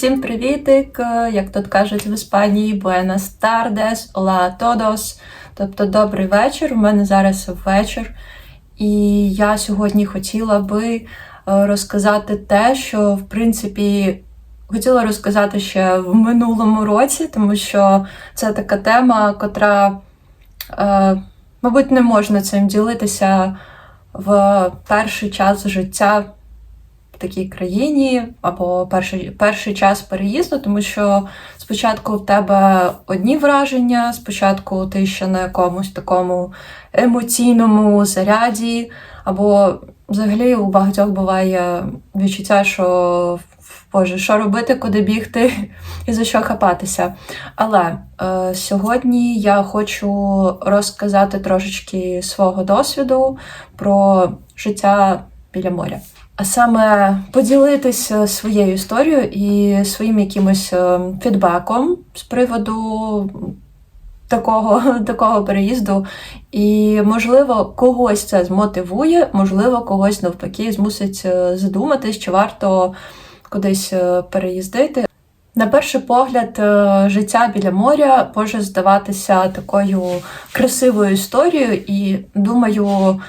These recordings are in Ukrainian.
Всім привітик! Як тут кажуть в Іспанії, Buenas tardes, hola a todos. Тобто добрий вечір. У мене зараз вечір. І я сьогодні хотіла би е, розказати те, що в принципі хотіла розказати ще в минулому році, тому що це така тема, котра, е, мабуть, не можна цим ділитися в перший час життя такій країні або перший, перший час переїзду, тому що спочатку в тебе одні враження, спочатку ти ще на якомусь такому емоційному заряді, або взагалі у багатьох буває відчуття, що Боже, що робити, куди бігти і за що хапатися. Але е, сьогодні я хочу розказати трошечки свого досвіду про життя біля моря. А саме поділитися своєю історією і своїм якимось е, фідбеком з приводу такого, такого переїзду. І, можливо, когось це змотивує, можливо, когось навпаки змусить е, задуматись, чи варто кудись е, переїздити. На перший погляд, життя біля моря може здаватися такою красивою історією, і думаю,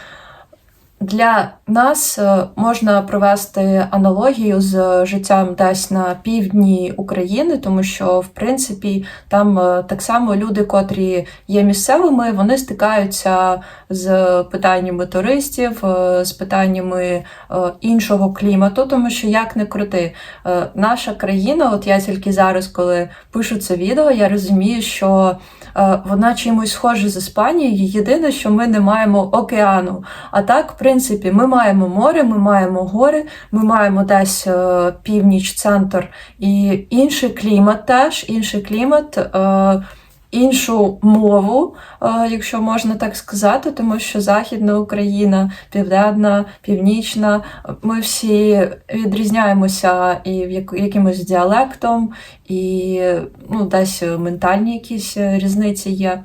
для нас е, можна провести аналогію з життям десь на півдні України, тому що в принципі там е, так само люди, котрі є місцевими, вони стикаються з питаннями туристів, е, з питаннями іншого клімату, тому що як не крути, наша країна, от я тільки зараз, коли пишу це відео, я розумію, що вона чимось схожа з Іспанією. Єдине, що ми не маємо океану. А так, в принципі, ми маємо море, ми маємо гори, ми маємо десь е, північ, центр і інший клімат теж, інший клімат. Іншу мову, е, якщо можна так сказати, тому що Західна Україна, Південна, Північна, ми всі відрізняємося і якимось діалектом, і ну, десь ментальні якісь різниці є.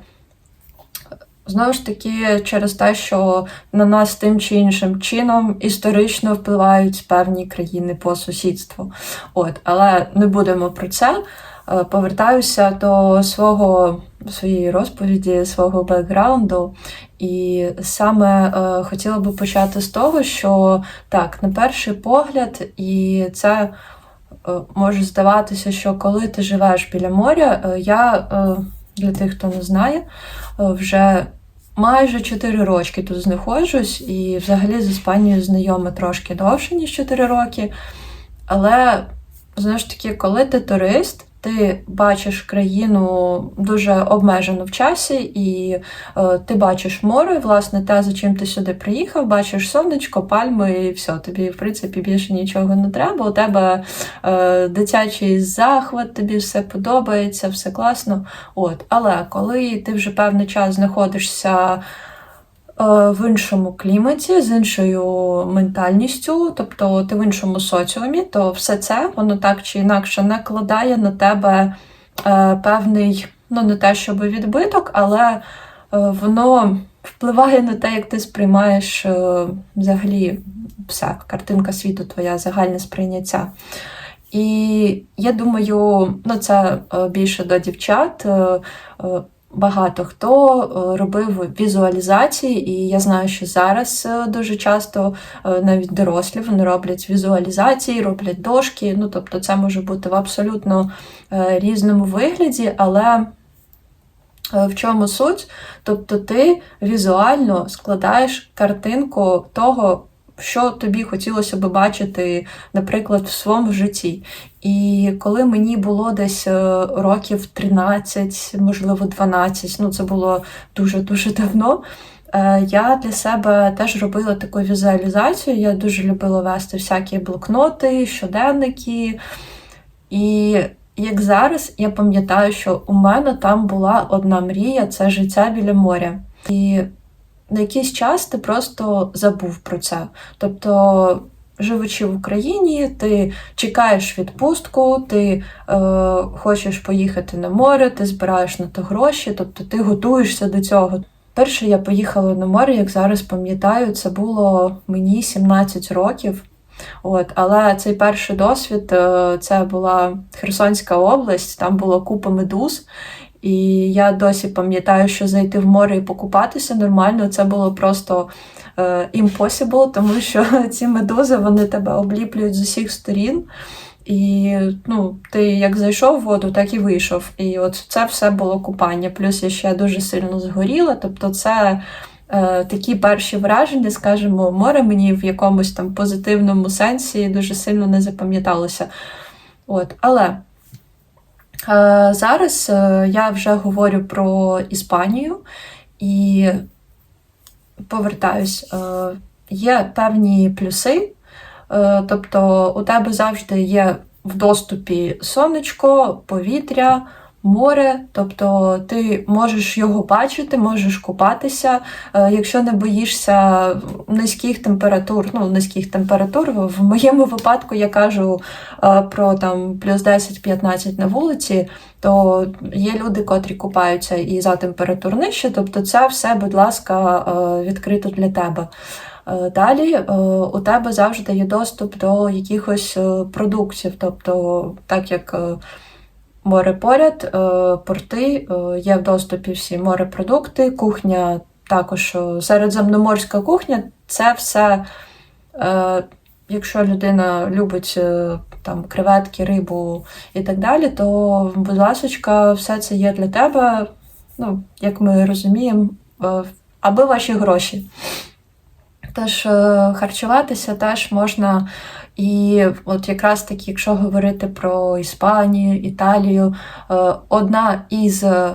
Знову ж таки, через те, що на нас тим чи іншим чином історично впливають певні країни по сусідству. От, Але не будемо про це. Е, повертаюся до свого своєї розповіді, свого бекграунду. І саме е, хотіла би почати з того, що так, на перший погляд, і це е, може здаватися, що коли ти живеш біля моря, е, я е, для тих, хто не знає, е, вже майже 4 роки тут знаходжусь, і взагалі з Іспанією знайома трошки довше, ніж 4 роки. Але, знову ж таки, коли ти турист, ти бачиш країну дуже обмежену в часі, і е, ти бачиш море, власне, те, за чим ти сюди приїхав, бачиш сонечко, пальми, і все. Тобі, в принципі, більше нічого не треба. У тебе е, дитячий захват, тобі все подобається, все класно. От. Але коли ти вже певний час знаходишся. Е, в іншому кліматі, з іншою ментальністю, тобто ти в іншому соціумі, то все це воно так чи інакше накладає на тебе е, певний, ну не те, щоб відбиток, але е, воно впливає на те, як ти сприймаєш взагалі все, картинка світу, твоя загальне сприйняття. І я думаю, ну це більше до дівчат багато хто е, робив візуалізації, і я знаю, що зараз е, дуже часто е, навіть дорослі вони роблять візуалізації, роблять дошки. Ну, тобто, це може бути в абсолютно різному вигляді, але. В чому суть? Тобто ти візуально складаєш картинку того, що тобі хотілося би бачити, наприклад, в своєму житті. І коли мені було десь е, років 13, можливо, 12, ну це було дуже-дуже давно. Е, я для себе теж робила таку візуалізацію. Я дуже любила вести всякі блокноти, щоденники. І як зараз я пам'ятаю, що у мене там була одна мрія це життя біля моря. І на якийсь час ти просто забув про це. Тобто, живучи в Україні, ти чекаєш відпустку, ти е, хочеш поїхати на море, ти збираєш на то гроші, тобто ти готуєшся до цього. Перше я поїхала на море, як зараз пам'ятаю, це було мені 17 років. От, але цей перший досвід е, це була Херсонська область, там було купа медуз. І я досі пам'ятаю, що зайти в море і покупатися нормально, це було просто е, impossible, тому що ці медузи вони тебе обліплюють з усіх сторін. І ну, ти як зайшов в воду, так і вийшов. І от це все було купання. Плюс я ще дуже сильно згоріла. Тобто, це е, такі перші враження, скажімо, море мені в якомусь там позитивному сенсі дуже сильно не запам'яталося. От, Але зараз е, я вже говорю про Іспанію і повертаюсь. Е, є певні плюси. Е, Тобто у тебе завжди є в доступі сонечко, повітря, море, тобто ти можеш його бачити, можеш купатися. Е, Якщо не боїшся низьких температур, ну низьких температур, в моєму випадку я кажу е, про там плюс 10-15 на вулиці, то є люди, котрі купаються і за температур нижче, тобто це все, будь ласка, е, відкрито для тебе. Далі у тебе завжди є доступ до якихось продуктів, тобто, так як море поряд, е, порти, е, є в доступі всі морепродукти, кухня також е, середземноморська кухня це все. Якщо людина любить там креветки, рибу і так далі, то, будь ласка, все це є для тебе, ну, як ми розуміємо, аби ваші гроші. Тож е, харчуватися теж можна. І от якраз таки, якщо говорити про Іспанію, Італію, е, одна із е,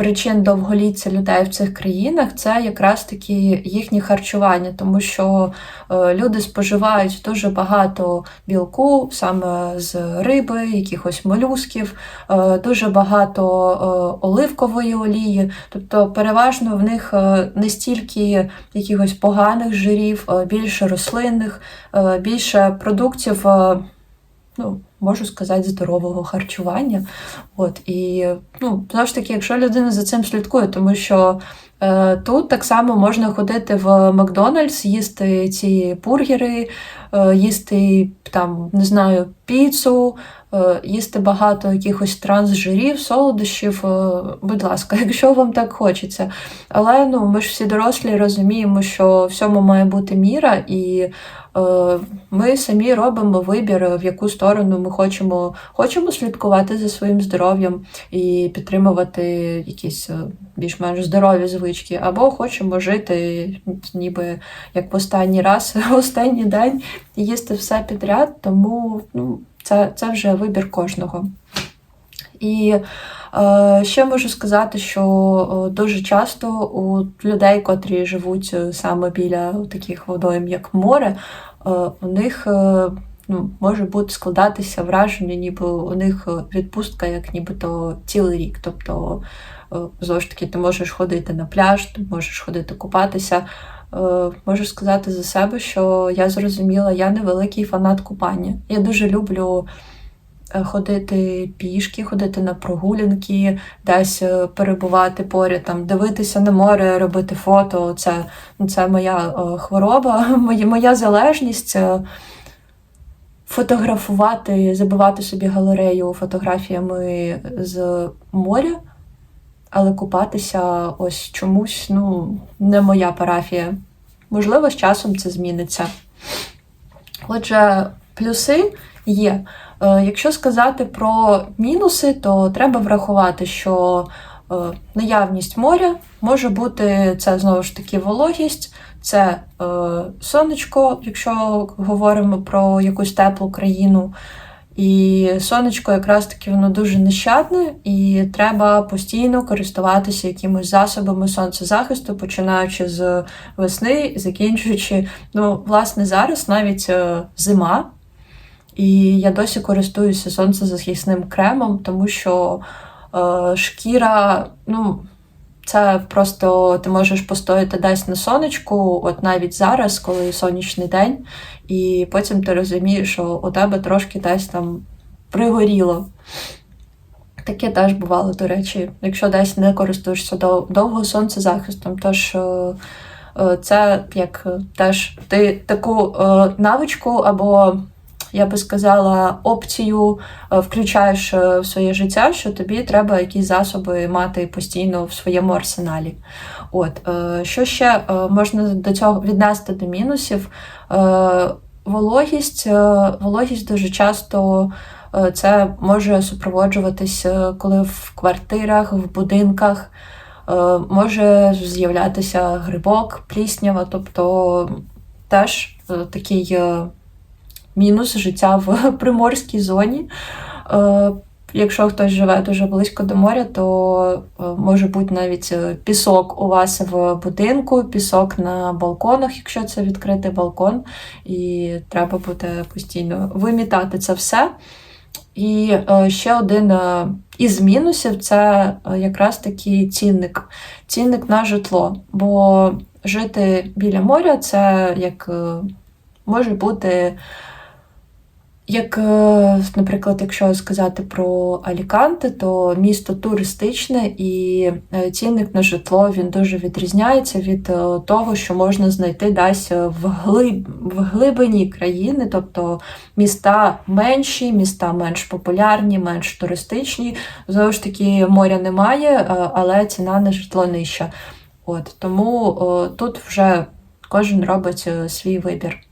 причин довголіття людей в цих країнах це якраз таки їхнє харчування, тому що е, люди споживають дуже багато білку саме з риби, якихось молюсків, е, дуже багато е, оливкової олії. Тобто, переважно в них не стільки якихось поганих жирів, більше рослинних, більше продуктів. Ну, можу сказати, здорового харчування. От, і ну, знову ж таки, якщо людина за цим слідкує, тому що тут так само можна ходити в Макдональдс, їсти ці бургери, е, їсти там, не знаю, піцу, е, їсти багато якихось трансжирів, солодощів. Е, будь ласка, якщо вам так хочеться. Але ну, ми ж всі дорослі розуміємо, що всьому має бути міра, і е, ми самі робимо вибір, в яку сторону ми хочемо, хочемо слідкувати за своїм здоров'ям і підтримувати якісь е, більш-менш здорові звички, або хочемо жити ніби як в останній раз, в останній день їсти все підряд, тому ну, це, це вже вибір кожного. І е, ще можу сказати, що е, дуже часто у людей, котрі живуть е, саме біля таких водойм, як море, е, у них е, ну, може бути складатися враження, ніби у них е, відпустка, як нібито цілий рік. Тобто, знову ж таки, ти можеш ходити на пляж, ти можеш ходити купатися. Е, Можу сказати за себе, що я зрозуміла, я не фанат купання. Я дуже люблю е, ходити пішки, ходити на прогулянки, десь е, перебувати поряд, там, дивитися на море, робити фото. Це, ну, це моя е, хвороба, моя, залежність. е, Фотографувати, забивати собі галерею фотографіями з моря, але купатися ось чомусь ну, не моя парафія. Можливо, з часом це зміниться. Отже, плюси є. Е, Якщо сказати про мінуси, то треба врахувати, що е, наявність моря може бути це знову ж таки вологість, це е, сонечко, якщо говоримо про якусь теплу країну. І сонечко якраз таки воно дуже нещадне, і треба постійно користуватися якимись засобами сонцезахисту, починаючи з весни, закінчуючи. Ну, власне, зараз навіть е, зима, і я досі користуюся сонцезахисним кремом, тому що е, шкіра, ну. Це просто ти можеш постояти десь на сонечку, от навіть зараз, коли сонячний день, і потім ти розумієш, що у тебе трошки десь там пригоріло. Таке теж бувало, до речі, якщо десь не користуєшся дов- довго сонцезахистом. Тож е, е, це як е, теж ти таку навичку або. Я би сказала, опцію е, включаєш е, в своє життя, що тобі треба якісь засоби мати постійно в своєму арсеналі. От е, що ще можна до цього віднести до мінусів? Вологість, вологість дуже часто це може супроводжуватись, коли в квартирах, в будинках може з'являтися грибок, пліснява, тобто теж такий мінус життя в приморській зоні. Е, Якщо хтось живе дуже близько до моря, то е, може бути навіть е, пісок у вас в будинку, пісок на балконах, якщо це відкритий балкон, і треба буде постійно вимітати це все. І ще один із мінусів це якраз такий цінник, цінник на житло. Бо жити біля моря це як може бути. Як, е, наприклад, якщо сказати про Аліканте, то місто туристичне і е, цінник на житло він дуже відрізняється від е, того, що можна знайти десь в, глиб, в глибині країни, тобто міста менші, міста менш популярні, менш туристичні. Знову ж таки, моря немає, але ціна на житло нижча. От Тому тут вже кожен робить свій вибір.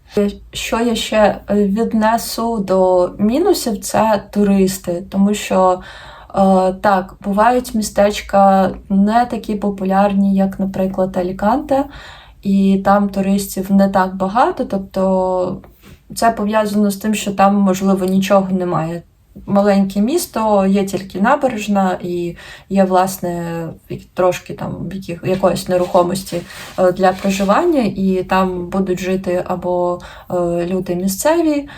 Що я ще віднесу до мінусів, це туристи, тому що е, так, бувають містечка не такі популярні, як, наприклад, Аліканте, і там туристів не так багато. Тобто це пов'язано з тим, що там, можливо, нічого немає маленьке місто, є тільки набережна і є, власне, трошки там якоїсь нерухомості е, для проживання, і там будуть жити або е, люди місцеві.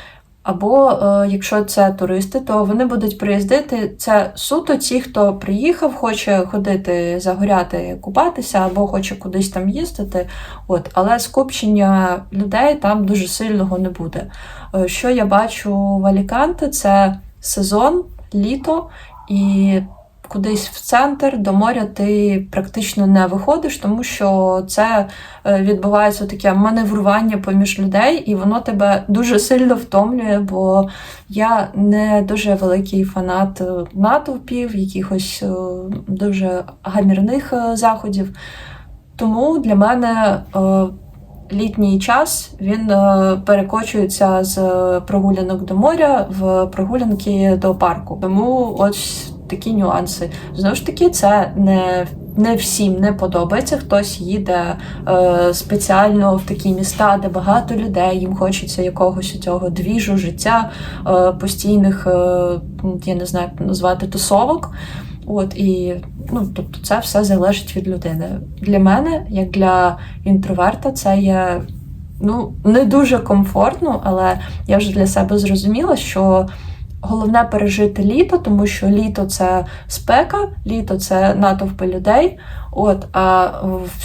Або е, якщо це туристи, то вони будуть приїздити. Це суто ті, хто приїхав, хоче ходити загоряти, купатися, або хоче кудись там їздити. От, Але скупчення людей там дуже сильного не буде. Що я бачу в Аліканте, це сезон, літо, і кудись в центр до моря ти практично не виходиш, тому що це е, відбувається таке маневрування поміж людей, і воно тебе дуже сильно втомлює, бо я не дуже великий фанат е, натовпів, якихось е, дуже гамірних заходів. Тому для мене літній час він е, перекочується з прогулянок до моря в прогулянки до парку. Тому ось такі нюанси. Знову ж таки, це не не всім не подобається. Хтось їде е, спеціально в такі міста, де багато людей, їм хочеться якогось цього двіжу, життя, е, постійних, е, я не знаю, як назвати тусовок. От і ну, тобто, це все залежить від людини. Для мене, як для інтроверта, це є ну, не дуже комфортно, але я вже для себе зрозуміла, що головне пережити літо, тому що літо це спека, літо це натовпи людей. От, А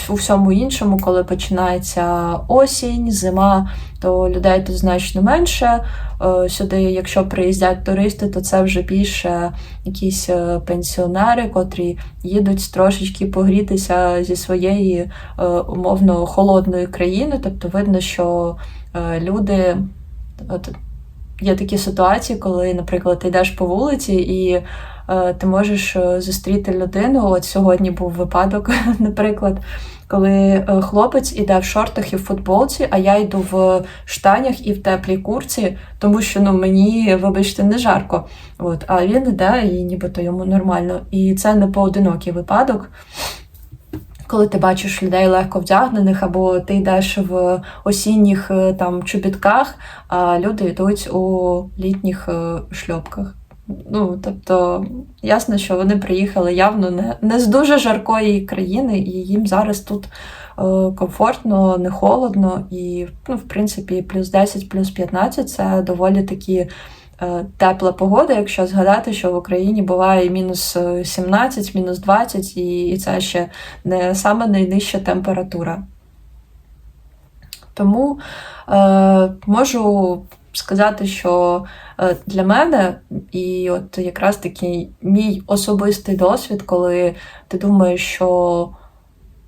у всьому іншому, коли починається осінь, зима, то людей тут значно менше. Е, сюди, якщо приїздять туристи, то це вже більше якісь е, пенсіонери, котрі їдуть трошечки погрітися зі своєї е, умовно холодної країни. Тобто видно, що люди. Є такі ситуації, коли, наприклад, ти йдеш по вулиці і е, ти можеш зустріти людину. От сьогодні був випадок, наприклад, коли е, хлопець іде в шортах і в футболці, а я йду в штанях і в теплій курці, тому що ну мені, вибачте, не жарко. От, А він іде і нібито йому нормально. І це не поодинокий випадок. Коли ти бачиш людей легко вдягнених, або ти йдеш в осінніх е, там чобітках, а люди йдуть у літніх е, шльопках. Ну, тобто, ясно, що вони приїхали явно не не з дуже жаркої країни, і їм зараз тут е, комфортно, не холодно, і, ну, в принципі, плюс 10, плюс 15 це доволі такі тепла погода, якщо згадати, що в Україні буває мінус 17, мінус 20, і, і це ще не саме найнижча температура. Тому е, можу сказати, що е, для мене, і от якраз такий мій особистий досвід, коли ти думаєш, що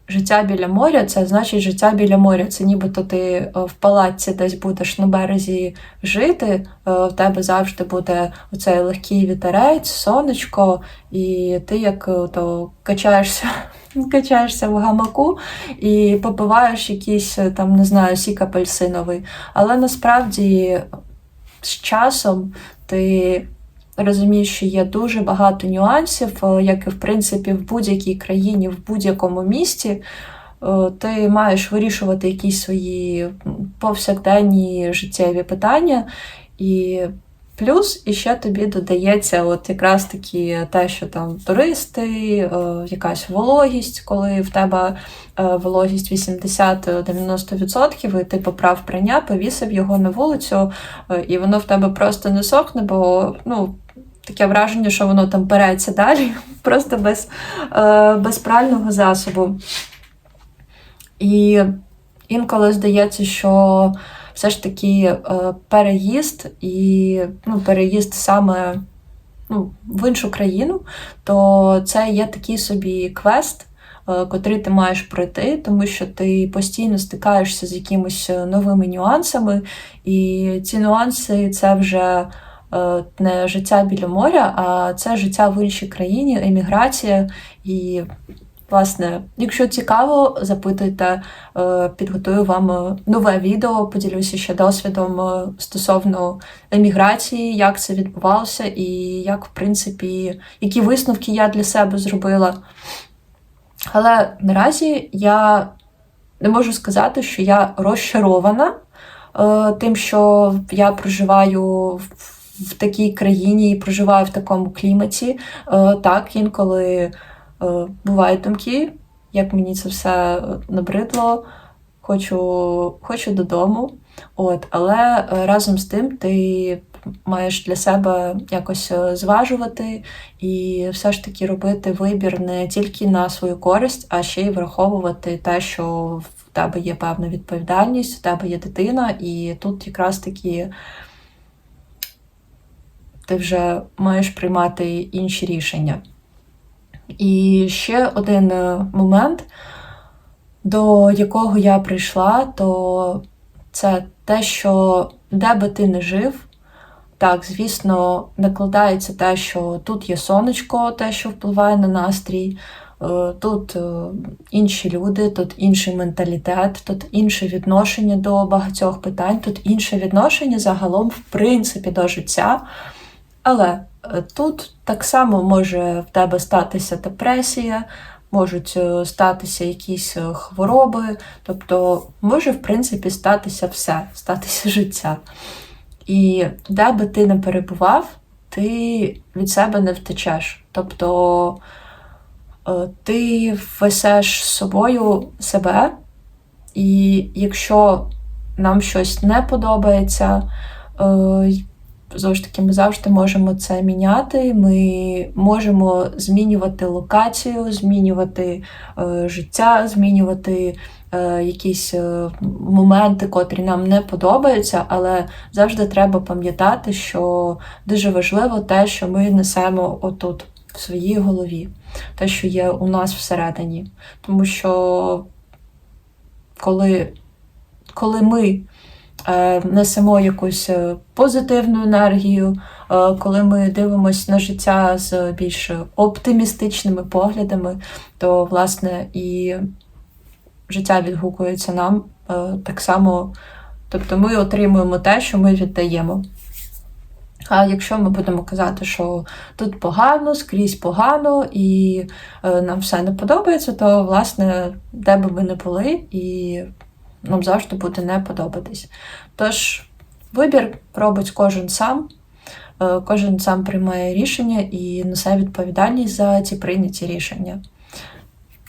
життя біля моря це значить життя біля моря. Це нібито ти е, в палаці десь будеш на березі жити, е, в тебе завжди буде оцей легкий вітерець, сонечко, і ти як е, то качаєшся. Качаєшся в гамаку і попиваєш якийсь там, не знаю, сік апельсиновий. Але насправді з часом ти розумієш, що є дуже багато нюансів, е, як і в принципі в будь-якій країні, в будь-якому місті. Е, Ти маєш вирішувати якісь свої повсякденні життєві питання. І плюс іще тобі додається от якраз таки те, що там туристи, е, якась вологість, коли в тебе вологість 80-90%, і ти поправ прання, повісив його на вулицю, і воно в тебе просто не сохне, бо ну, таке враження, що воно там переться далі, просто без, е, без прального засобу. І інколи здається, що все ж таки е, переїзд і ну, переїзд саме ну, в іншу країну, то це є такий собі квест, е, котрий ти маєш пройти, тому що ти постійно стикаєшся з якимись е, новими нюансами, і ці нюанси це вже не життя біля моря, а це життя в іншій країні, еміграція. І, власне, якщо цікаво, запитуйте, е, підготую вам е, нове відео, поділюся ще досвідом е, стосовно еміграції, як це відбувалося, і як, в принципі, які висновки я для себе зробила. Але наразі я не можу сказати, що я розчарована е, тим, що я проживаю в, в такій країні і проживаю в такому кліматі. Е, так, інколи е, бувають думки, як мені це все набридло, хочу, хочу додому. От, але разом з тим ти маєш для себе якось е, зважувати і все ж таки робити вибір не тільки на свою користь, а ще й враховувати те, що в тебе є певна відповідальність, у тебе є дитина, і тут якраз таки ти вже маєш приймати інші рішення. І ще один е, момент, до якого я прийшла, то це те, що де би ти не жив, так, звісно, накладається те, що тут є сонечко, те, що впливає на настрій, е, тут е, інші люди, тут інший менталітет, тут інше відношення до багатьох питань, тут інше відношення загалом, в принципі, до життя. Але е, тут так само може в тебе статися депресія, можуть е, статися якісь е, хвороби, тобто може, в принципі, статися все, статися життя. І де би ти не перебував, ти від себе не втечеш. Тобто ти весеш з собою себе, і якщо нам щось не подобається, знову ж таки, ми завжди можемо це міняти. Ми можемо змінювати локацію, змінювати е, життя, змінювати е, якісь е, моменти, котрі нам не подобаються, але завжди треба пам'ятати, що дуже важливо те, що ми несемо отут, в своїй голові, те, що є у нас всередині. Тому що коли, коли ми несемо якусь е, позитивну енергію, е, коли ми дивимося на життя з більш оптимістичними поглядами, то власне і життя відгукується нам е, так само. Тобто ми отримуємо те, що ми віддаємо. А якщо ми будемо казати, що тут погано, скрізь погано, і е, нам все не подобається, то власне, де би ми не були, і нам завжди буде не подобатись. Тож, вибір робить кожен сам, е, кожен сам приймає рішення і несе відповідальність за ці прийняті рішення.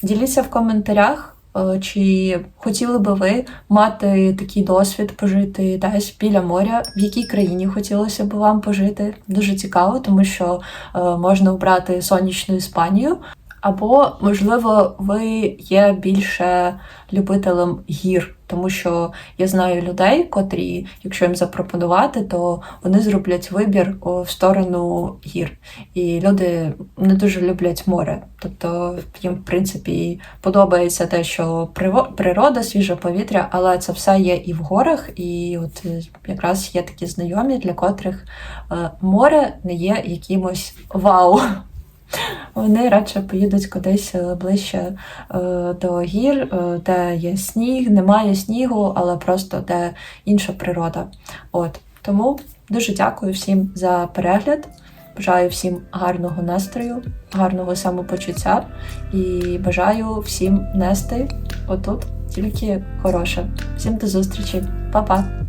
Діліться в коментарях, е, чи хотіли би ви мати такий досвід пожити десь біля моря, в якій країні хотілося б вам пожити. Дуже цікаво, тому що е, можна обрати сонячну Іспанію. Або, можливо, ви є більше любителем гір, тому що я знаю людей, котрі, якщо їм запропонувати, то вони зроблять вибір в сторону гір. І люди не дуже люблять море. Тобто їм, в принципі, подобається те, що природа, свіже повітря, але це все є і в горах, і от е, якраз є такі знайомі, для котрих е, море не є якимось вау. Вони радше поїдуть кудись е, ближче е, до гір, е, де є сніг, немає снігу, але просто де інша природа. От тому дуже дякую всім за перегляд. Бажаю всім гарного настрою, гарного самопочуття і бажаю всім нести отут тільки хороше. Всім до зустрічі, Па-па!